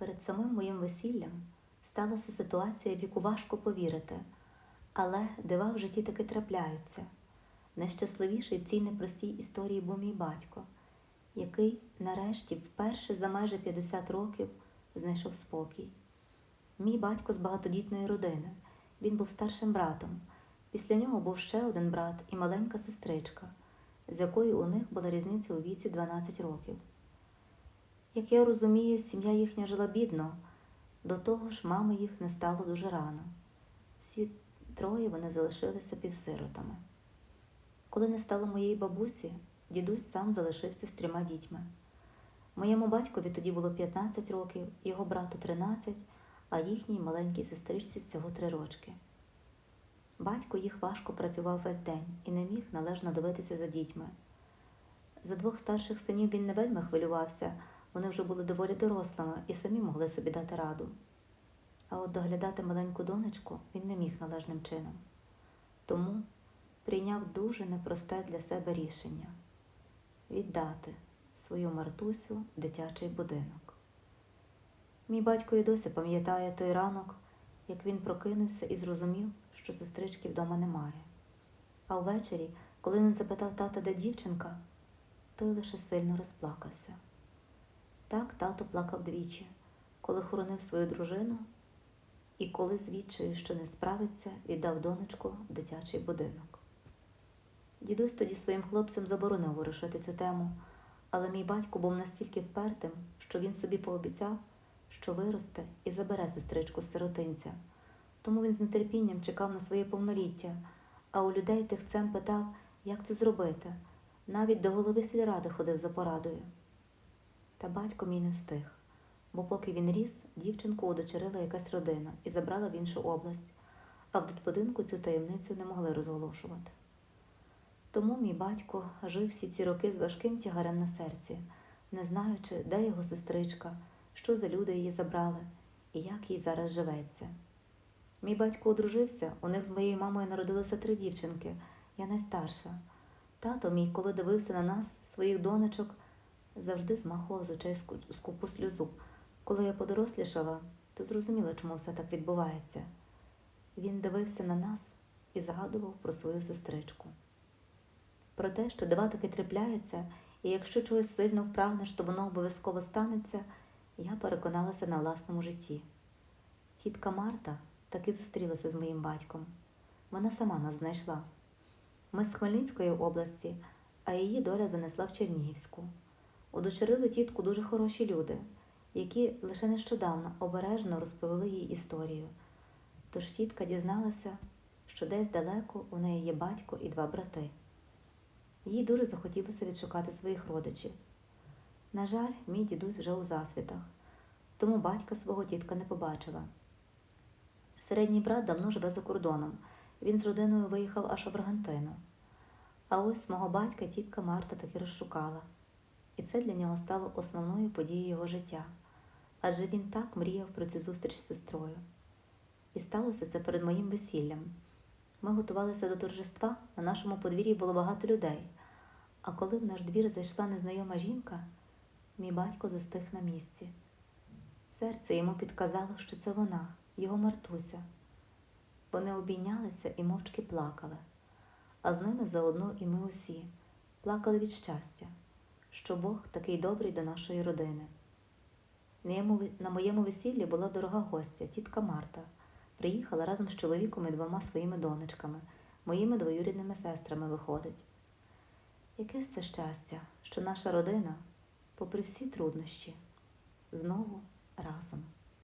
Перед самим моїм весіллям сталася ситуація, в яку важко повірити, але дива в житті таки трапляються. Найщасливіший в цій непростій історії був мій батько, який нарешті вперше за майже 50 років знайшов спокій. Мій батько з багатодітної родини. Він був старшим братом. Після нього був ще один брат і маленька сестричка, з якою у них була різниця у віці 12 років. Як я розумію, сім'я їхня жила бідно, до того ж, мами їх не стало дуже рано. Всі троє вони залишилися півсиротами. Коли не стало моєї бабусі, дідусь сам залишився з трьома дітьми. Моєму батькові тоді було 15 років, його брату 13, а їхній маленькій сестричці всього три рочки. Батько їх важко працював весь день і не міг належно дивитися за дітьми. За двох старших синів він не вельми хвилювався, вони вже були доволі дорослими і самі могли собі дати раду. А от доглядати маленьку донечку він не міг належним чином. Тому прийняв дуже непросте для себе рішення віддати свою Мартусю в дитячий будинок. Мій батько і досі пам'ятає той ранок, як він прокинувся і зрозумів, що сестрички вдома немає. А ввечері, коли він запитав тата, де дівчинка, той лише сильно розплакався. Так тато плакав двічі, коли хоронив свою дружину і коли з відчаю, що не справиться, віддав донечку в дитячий будинок. Дідусь тоді своїм хлопцям заборонив ворушити цю тему, але мій батько був настільки впертим, що він собі пообіцяв, що виросте і забере сестричку з сиротинця. Тому він з нетерпінням чекав на своє повноліття, а у людей тихцем питав, як це зробити. Навіть до голови сільради ходив за порадою. Та батько мій не встиг, бо поки він ріс, дівчинку удочерила якась родина і забрала в іншу область, а в дитбудинку цю таємницю не могли розголошувати. Тому мій батько жив всі ці роки з важким тягарем на серці, не знаючи, де його сестричка, що за люди її забрали і як їй зараз живеться. Мій батько одружився, у них з моєю мамою народилося три дівчинки, я найстарша. Тато мій, коли дивився на нас, своїх донечок, завжди змахував з очей скупу сльозу. Коли я подорослішала, то зрозуміла, чому все так відбувається. Він дивився на нас і згадував про свою сестричку. Про те, що дива таки трапляються, і якщо чогось сильно впрагнеш, то воно обов'язково станеться, я переконалася на власному житті. Тітка Марта таки зустрілася з моїм батьком. Вона сама нас знайшла. Ми з Хмельницької області, а її доля занесла в Чернігівську. Удочерили тітку дуже хороші люди, які лише нещодавно обережно розповіли їй історію. Тож тітка дізналася, що десь далеко у неї є батько і два брати. Їй дуже захотілося відшукати своїх родичів. На жаль, мій дідусь вже у засвітах, тому батька свого тітка не побачила. Середній брат давно живе за кордоном. Він з родиною виїхав аж в Аргентину. А ось мого батька тітка Марта таки розшукала. І це для нього стало основною подією його життя. Адже він так мріяв про цю зустріч з сестрою. І сталося це перед моїм весіллям. Ми готувалися до торжества, на нашому подвір'ї було багато людей. А коли в наш двір зайшла незнайома жінка, мій батько застиг на місці. Серце йому підказало, що це вона, його Мартуся. Вони обійнялися і мовчки плакали, а з ними заодно і ми усі плакали від щастя, що Бог такий добрий до нашої родини. На моєму- весіллі була дорога гостя, тітка Марта. Приїхала разом з чоловіком і двома своїми донечками, моїми двоюрідними сестрами виходить. Яке ж це щастя, що наша родина, попри всі труднощі, знову разом.